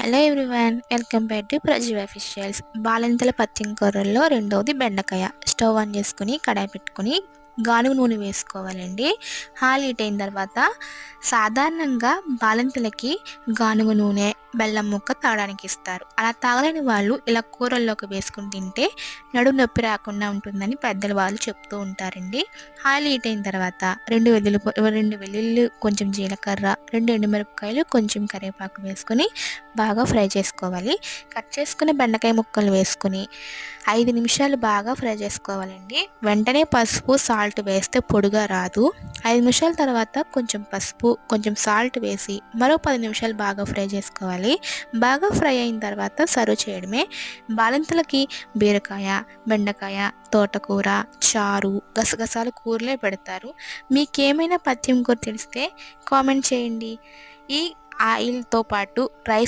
Hello everyone welcome back to Prajeev Officials బాలింతల పత్యం కూరల్లో రెండవది బెండకాయ. స్టవ్ ఆన్ చేసుకుని కడాయి పెట్టుకుని గానుగ నూనె వేసుకోవాలండి. హాల్ హీట్ అయిన తర్వాత సాధారణంగా బాలింతలకి గానుగ నూనె బెల్లం ముక్క తాగడానికి ఇస్తారు. అలా తాగలేని వాళ్ళు ఇలా కూరల్లోకి వేసుకుని తింటే నడు నొప్పి రాకుండా ఉంటుందని పెద్దలు వాళ్ళు చెప్తూ ఉంటారండి. ఆయిల్ హీట్ అయిన తర్వాత రెండు వెల్లుల్లి రెండు వెల్లుల్లి కొంచెం జీలకర్ర రెండు ఎండుమిరపకాయలు కొంచెం కరివేపాకు వేసుకొని బాగా ఫ్రై చేసుకోవాలి. కట్ చేసుకున్న బెండకాయ ముక్కలు వేసుకొని ఐదు నిమిషాలు బాగా ఫ్రై చేసుకోవాలండి. వెంటనే పసుపు సాల్ట్ వేస్తే పొడిగా రాదు. ఐదు నిమిషాల తర్వాత కొంచెం పసుపు కొంచెం సాల్ట్ వేసి మరో పది నిమిషాలు బాగా ఫ్రై చేసుకోవాలి. బాగా ఫ్రై అయిన తర్వాత సర్వ్ చేయడమే. బాలింతలకి బీరకాయ బెండకాయ తోటకూర చారు గసగసాలు కూరలే పెడతారు. మీకేమైనా పథ్యం కూర తెలిస్తే కామెంట్ చేయండి. ఈ ఆయిల్తో పాటు రైస్